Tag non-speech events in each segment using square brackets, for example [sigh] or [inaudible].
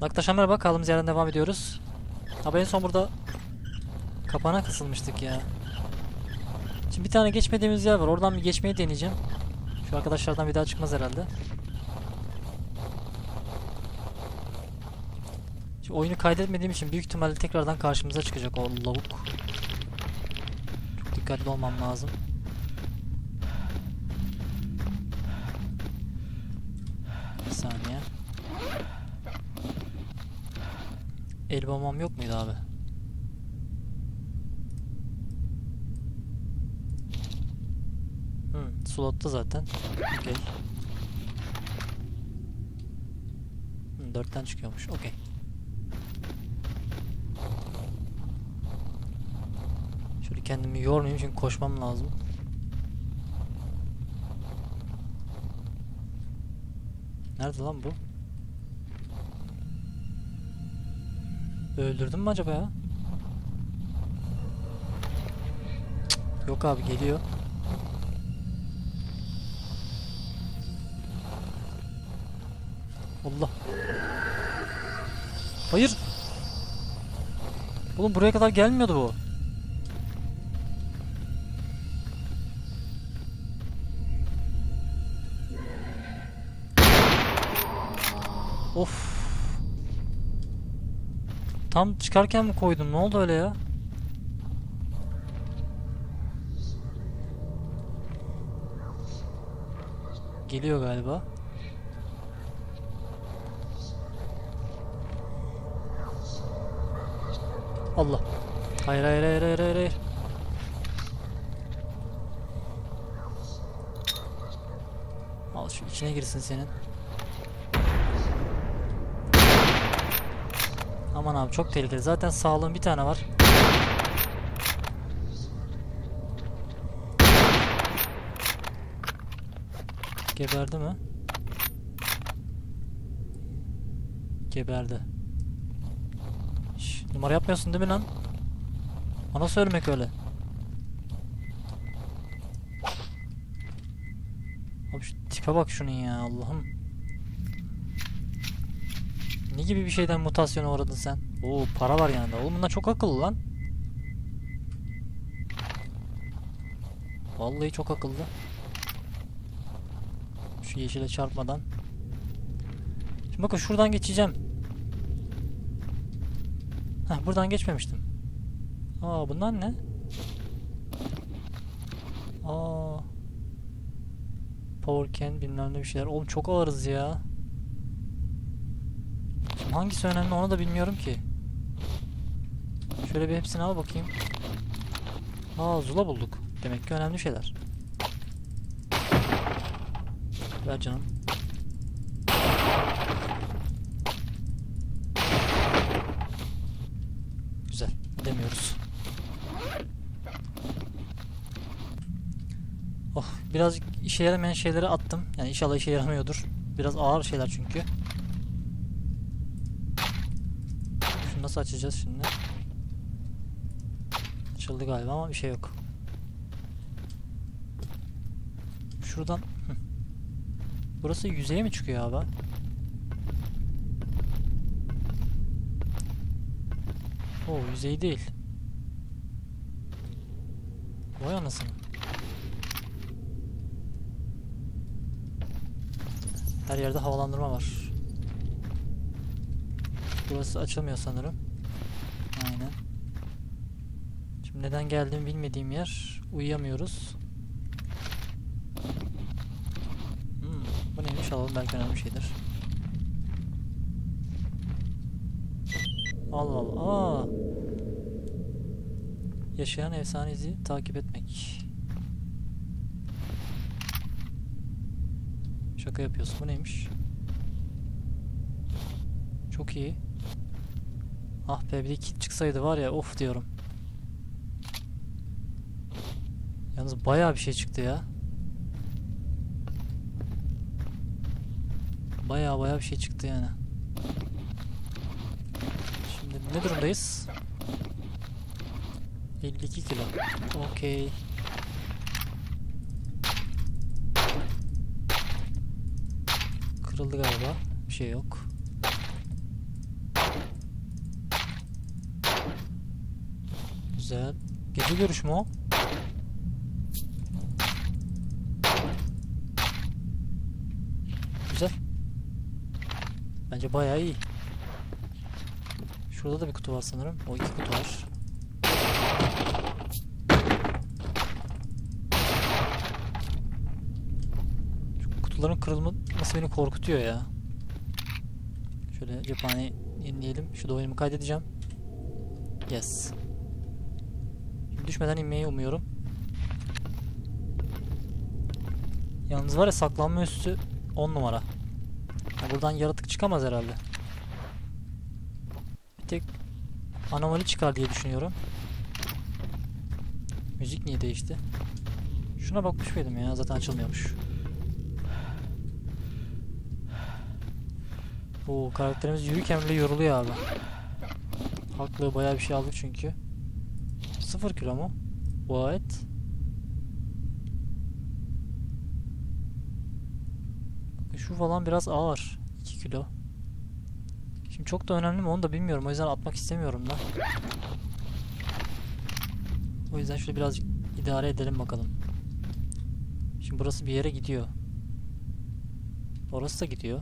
Arkadaşlar merhaba kaldığımız yerden devam ediyoruz. Abi en son burada kapana kısılmıştık ya. Şimdi bir tane geçmediğimiz yer var. Oradan bir geçmeyi deneyeceğim. Şu arkadaşlardan bir daha çıkmaz herhalde. Şimdi oyunu kaydetmediğim için büyük ihtimalle tekrardan karşımıza çıkacak o lavuk. Çok dikkatli olmam lazım. Bir saniye. El bombam yok muydu abi? Hı, slotta zaten. Okey. Hı, dörtten çıkıyormuş. Okey. Şöyle kendimi yormayayım çünkü koşmam lazım. Nerede lan bu? Öldürdüm mü acaba ya? Cık, Yok abi geliyor. Allah. Hayır. Oğlum buraya kadar gelmiyordu bu. Of. Tam çıkarken mi koydum? Ne oldu öyle ya? Geliyor galiba. Allah. Hayır hayır hayır hayır hayır. hayır. Al şu içine girsin senin. Aman abi çok tehlikeli. Zaten sağlığın bir tane var. Geberdi mi? Geberdi. Şş, numara yapmıyorsun değil mi lan? Bana söylemek öyle. Abi şu tipe bak şunun ya Allah'ım. Ne gibi bir şeyden mutasyona uğradın sen? Oo para var yanında. Oğlum bunlar çok akıllı lan. Vallahi çok akıllı. Şu yeşile çarpmadan. Şimdi bakın şuradan geçeceğim. Heh buradan geçmemiştim. Aa bunlar ne? Aa. Power can bilmem ne bir şeyler. Oğlum çok ağırız ya. Hangisi önemli onu da bilmiyorum ki. Şöyle bir hepsini al bakayım. Aa Zula bulduk. Demek ki önemli şeyler. Ver canım. Güzel. Demiyoruz. Oh, birazcık işe yaramayan şeyleri attım. Yani inşallah işe yaramıyordur. Biraz ağır şeyler çünkü. Şunu nasıl açacağız şimdi? Açıldı galiba ama bir şey yok. Şuradan... Burası yüzeye mi çıkıyor abi? Oo yüzey değil. Vay anasını. Her yerde havalandırma var. Burası açılmıyor sanırım. Aynen. Şimdi neden geldiğimi bilmediğim yer. Uyuyamıyoruz. Hmm, bu neymiş alalım belki önemli şeydir. Allah Allah. Aa. Yaşayan efsane izi takip etmek. Şaka yapıyorsun. Bu neymiş? Çok iyi. Ah be bir kit çıksaydı var ya of diyorum. Yalnız bayağı bir şey çıktı ya. Bayağı bayağı bir şey çıktı yani. Şimdi ne durumdayız? 52 kilo. Okey. Kırıldı galiba. Bir şey yok. Güzel. Gece görüşümü o. Bence bayağı iyi. Şurada da bir kutu var sanırım. O iki kutu var. Şu kutuların kırılması beni korkutuyor ya. Şöyle cephaneyi yenileyelim. Şu oyunumu kaydedeceğim. Yes. Şimdi düşmeden inmeyi umuyorum. Yalnız var ya saklanma üstü 10 numara. Buradan yaratık çıkamaz herhalde. Bir tek anomali çıkar diye düşünüyorum. Müzik niye değişti? Şuna bakmış mıydım ya? Zaten açılmıyormuş. Oo karakterimiz yürürken bile yoruluyor abi. Haklı bayağı bir şey aldık çünkü. 0 kilo mu? What? Şu falan biraz ağır. 2 kilo. Şimdi çok da önemli mi onu da bilmiyorum. O yüzden atmak istemiyorum da. O yüzden şöyle birazcık idare edelim bakalım. Şimdi burası bir yere gidiyor. Orası da gidiyor.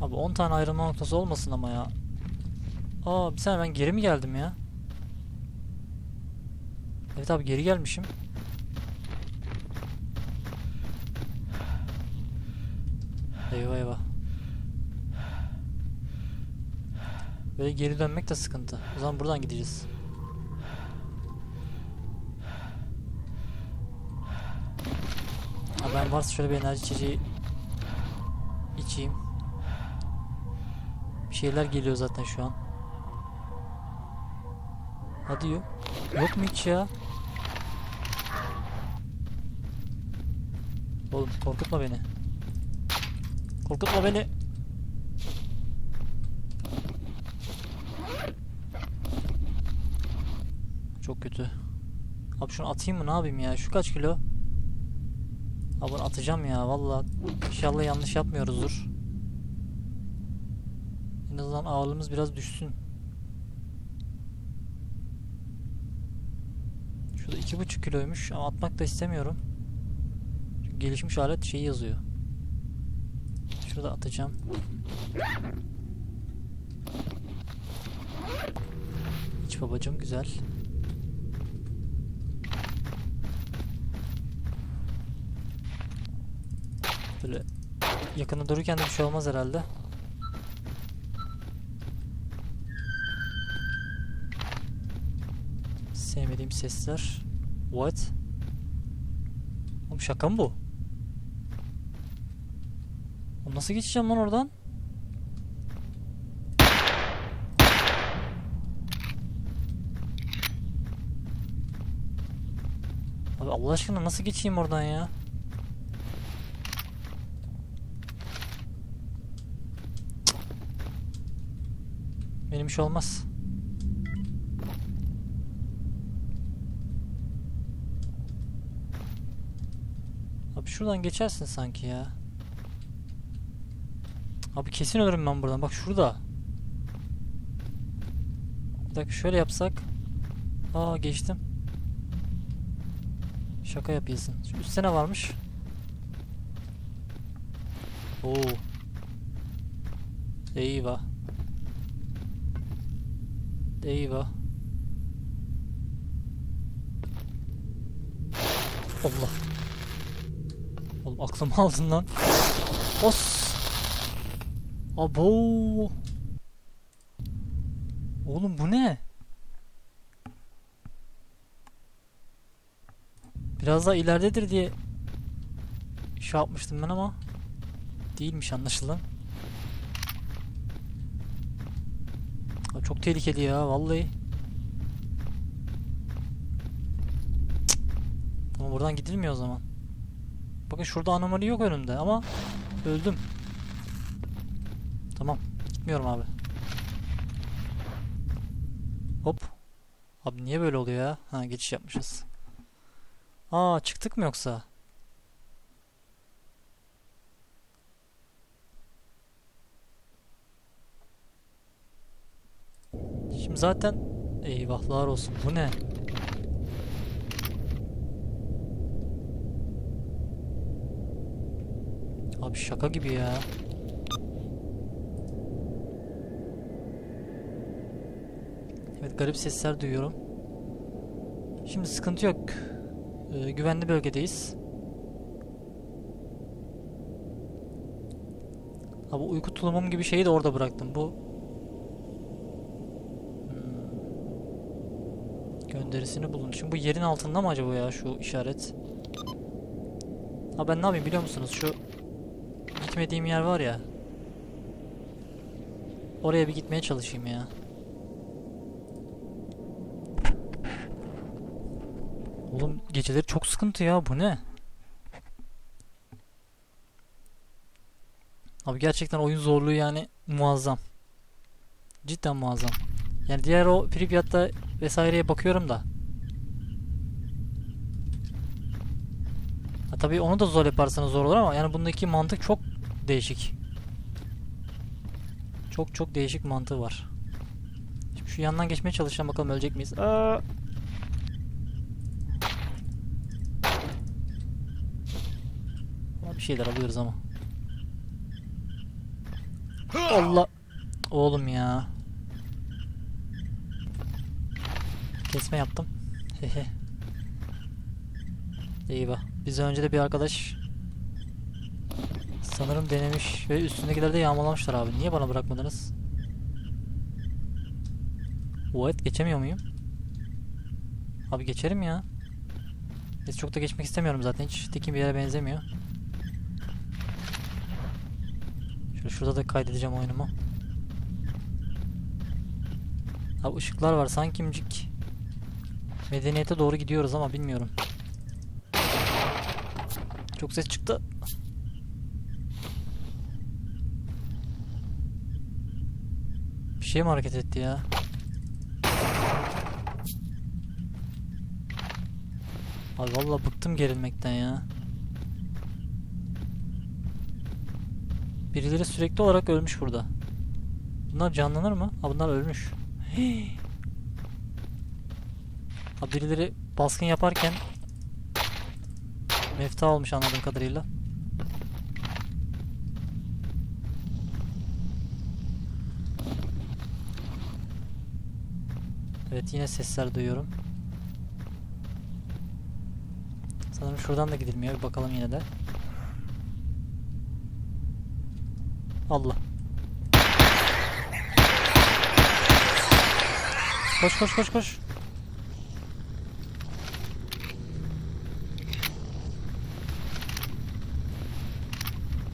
Abi 10 tane ayrılma noktası olmasın ama ya. Aa bir saniye ben geri mi geldim ya? Evet abi geri gelmişim. Eyvah eyvah. Böyle geri dönmek de sıkıntı. O zaman buradan gideceğiz. Ha ben varsa şöyle bir enerji içeceği içeyim. Bir şeyler geliyor zaten şu an. Hadi yok. Yok mu hiç ya? Oğlum korkutma beni. Korkutma beni. Çok kötü. Abi şunu atayım mı ne yapayım ya? Şu kaç kilo? Abi atacağım ya valla. İnşallah yanlış yapmıyoruzdur. En azından ağırlığımız biraz düşsün. Şurada iki buçuk kiloymuş ama atmak da istemiyorum. Gelişmiş alet şeyi yazıyor. Şurada atacağım. İç babacım güzel. Böyle yakında dururken de bir şey olmaz herhalde. Sevmediğim sesler. What? Oğlum şaka mı bu? Oğlum nasıl geçeceğim lan oradan? Abi Allah aşkına nasıl geçeyim oradan ya? Benim iş olmaz. Abi şuradan geçersin sanki ya. Abi kesin ölürüm ben buradan. Bak şurada. Bir dakika şöyle yapsak. Aa geçtim. Şaka yapıyorsun. Şu üstte ne varmış? Oo. Eyvah. Eyvah. Allah. Oğlum aklımı aldın lan. Os. Abo. Oğlum bu ne? Biraz daha ileridedir diye şey yapmıştım ben ama değilmiş anlaşılan. Çok tehlikeli ya vallahi. Ama buradan gidilmiyor o zaman. Bakın şurada anomali yok önümde ama öldüm. Tamam. Gitmiyorum abi. Hop. Abi niye böyle oluyor ya? Ha geçiş yapmışız. Aa çıktık mı yoksa? Şimdi zaten eyvahlar olsun bu ne? Abi şaka gibi ya. Garip sesler duyuyorum. Şimdi sıkıntı yok. Ee, güvenli bölgedeyiz. Ha bu uyku tulumum gibi şeyi de orada bıraktım. Bu Hmm. gönderisini bulun. Şimdi bu yerin altında mı acaba ya şu işaret? Ha ben ne yapayım biliyor musunuz? Şu gitmediğim yer var ya. Oraya bir gitmeye çalışayım ya. Oğlum geceleri çok sıkıntı ya bu ne? Abi gerçekten oyun zorluğu yani muazzam. Cidden muazzam. Yani diğer o Pripyat'ta vesaireye bakıyorum da. Ha, tabii onu da zor yaparsanız zor olur ama yani bundaki mantık çok değişik. Çok çok değişik mantığı var. Şimdi şu yandan geçmeye çalışacağım bakalım ölecek miyiz? Aa! Bir şeyler alıyoruz ama. Allah. Oğlum ya. Kesme yaptım. Hehe. Eyvah. Bizden önce de bir arkadaş sanırım denemiş ve üstündekileri de yağmalamışlar abi. Niye bana bırakmadınız? Evet geçemiyor muyum? Abi geçerim ya. Biz çok da geçmek istemiyorum zaten. Hiç tekin bir yere benzemiyor. Şöyle şurada da kaydedeceğim oyunumu. Abi ışıklar var sanki micik. Medeniyete doğru gidiyoruz ama bilmiyorum. Çok ses çıktı. Bir şey mi hareket etti ya? Abi vallahi bıktım gerilmekten ya. Birileri sürekli olarak ölmüş burada. Bunlar canlanır mı? Ha bunlar ölmüş. Hii. [gasps] Ha birileri baskın yaparken mefta olmuş anladığım kadarıyla. Evet yine sesler duyuyorum. Sanırım şuradan da gidilmiyor. Bir bakalım yine de. Allah. Koş koş koş koş.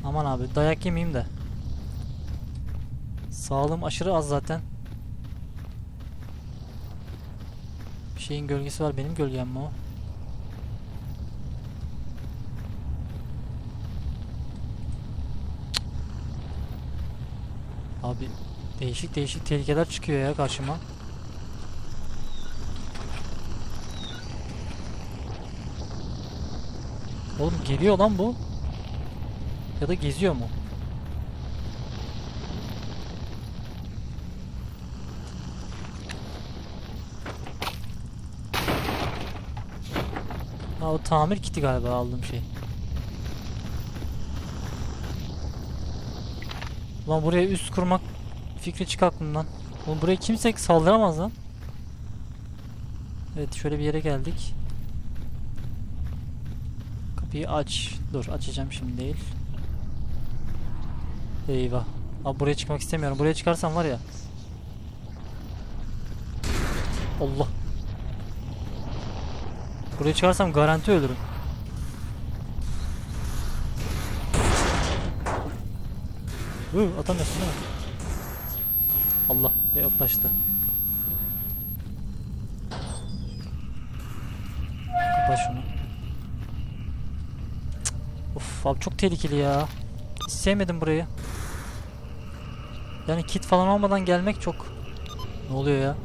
Aman abi dayak yemeyeyim de. Sağlığım aşırı az zaten. Bir şeyin gölgesi var benim gölgem mi o? Abi değişik değişik tehlikeler çıkıyor ya karşıma. Oğlum geliyor lan bu. Ya da geziyor mu? Ha o tamir kiti galiba aldığım şey. Ulan buraya üst kurmak fikri çık aklımdan. Oğlum buraya kimse saldıramaz lan. Evet şöyle bir yere geldik. Kapıyı aç. Dur açacağım şimdi değil. Eyvah. Abi buraya çıkmak istemiyorum. Buraya çıkarsam var ya. Allah. Buraya çıkarsam garanti ölürüm. Hı, atamıyorsun değil mi? Allah yaklaştı. Kapat şunu. Cık. Of abi çok tehlikeli ya. Hiç sevmedim burayı. Yani kit falan olmadan gelmek çok... Ne oluyor ya?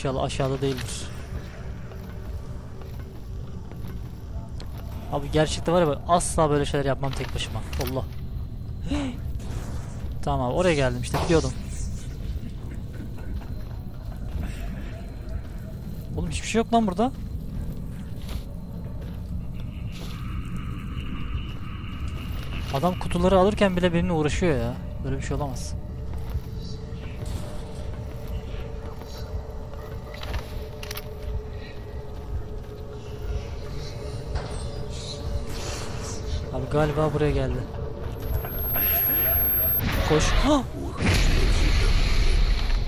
İnşallah aşağıda değildir. Abi gerçekte var ya asla böyle şeyler yapmam tek başıma. Allah. [gasps] tamam abi oraya geldim işte biliyordum. Oğlum hiçbir şey yok lan burada. Adam kutuları alırken bile benimle uğraşıyor ya. Böyle bir şey olamaz. Galiba buraya geldi. Koş. Ha!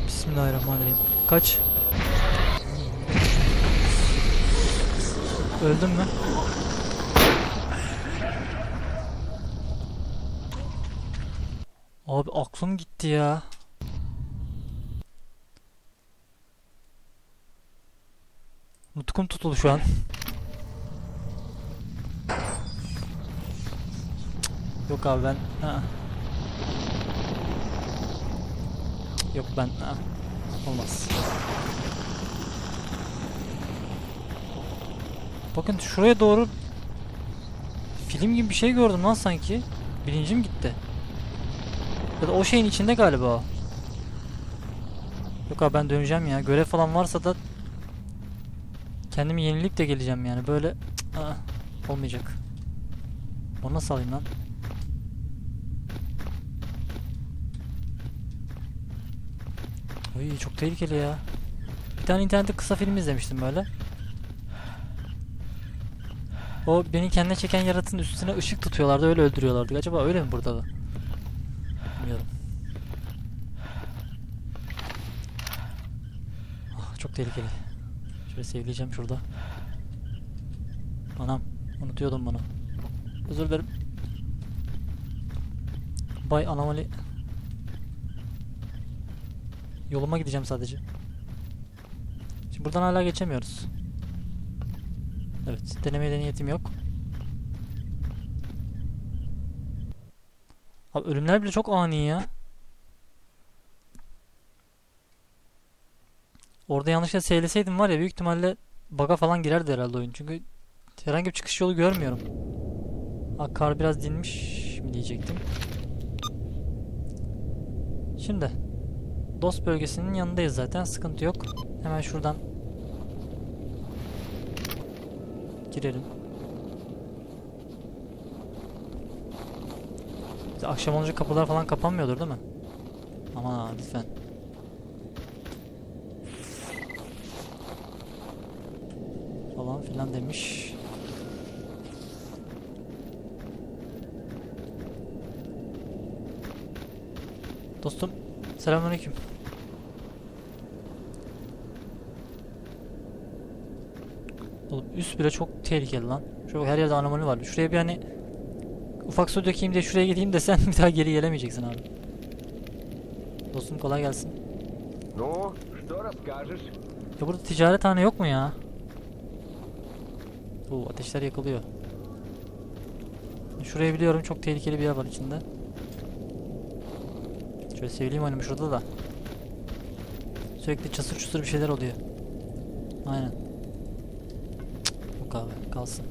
Bismillahirrahmanirrahim. Kaç. Öldün mü? Abi aklım gitti ya. Nutkum tutuldu şu an. Yok abi ben... Ha. Yok ben... Ha. Olmaz. Bakın şuraya doğru film gibi bir şey gördüm lan sanki. Bilincim gitti. Ya da o şeyin içinde galiba o. Yok abi ben döneceğim ya. Görev falan varsa da kendimi yenileyip de geleceğim yani. Böyle aa, olmayacak. Onu nasıl alayım lan? Ay çok tehlikeli ya. Bir tane internette kısa film izlemiştim böyle. O beni kendine çeken yaratığın üstüne ışık tutuyorlardı öyle öldürüyorlardı. Acaba öyle mi burada da? Bilmiyorum. Ah, çok tehlikeli. Şöyle sevleyeceğim şurada. Anam unutuyordum bunu. Özür dilerim. Bay anomali. Yoluma gideceğim sadece. Şimdi buradan hala geçemiyoruz. Evet, denemeye de niyetim yok. Abi ölümler bile çok ani ya. Orada yanlışlıkla seyleseydim var ya büyük ihtimalle bug'a falan girerdi herhalde oyun. Çünkü herhangi bir çıkış yolu görmüyorum. Ha, kar biraz dinmiş mi diyecektim. Şimdi Dost bölgesinin yanındayız zaten. Sıkıntı yok. Hemen şuradan girelim. İşte akşam olunca kapılar falan kapanmıyordur değil mi? Aman lütfen. Falan filan demiş. Dostum, selamünaleyküm. Oğlum üst bile çok tehlikeli lan. Şu her yerde anomali var. Şuraya bir hani ufak su dökeyim de şuraya gideyim desen [laughs] bir daha geri gelemeyeceksin abi. Dostum kolay gelsin. Ну, что расскажешь? Ya burada ticarethane yok mu ya? Bu ateşler yakılıyor. Şurayı biliyorum çok tehlikeli bir yer var içinde. Şöyle seveyim oynamış şurada da. Sürekli çasır çusur bir şeyler oluyor. Aynen. Cık, Yok kalsın.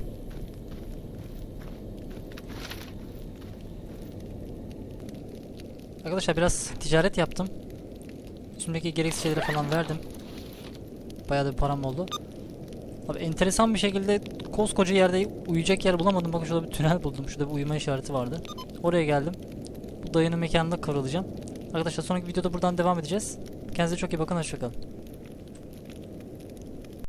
Arkadaşlar biraz ticaret yaptım. Üstümdeki gereksiz şeyleri falan verdim. Bayağı da bir param oldu. Abi enteresan bir şekilde koskoca yerde uyuyacak yer bulamadım. Bakın şurada bir tünel buldum. Şurada bir uyuma işareti vardı. Oraya geldim. Bu dayının mekanında kırılacağım. Arkadaşlar sonraki videoda buradan devam edeceğiz. Kendinize çok iyi bakın. Hoşçakalın.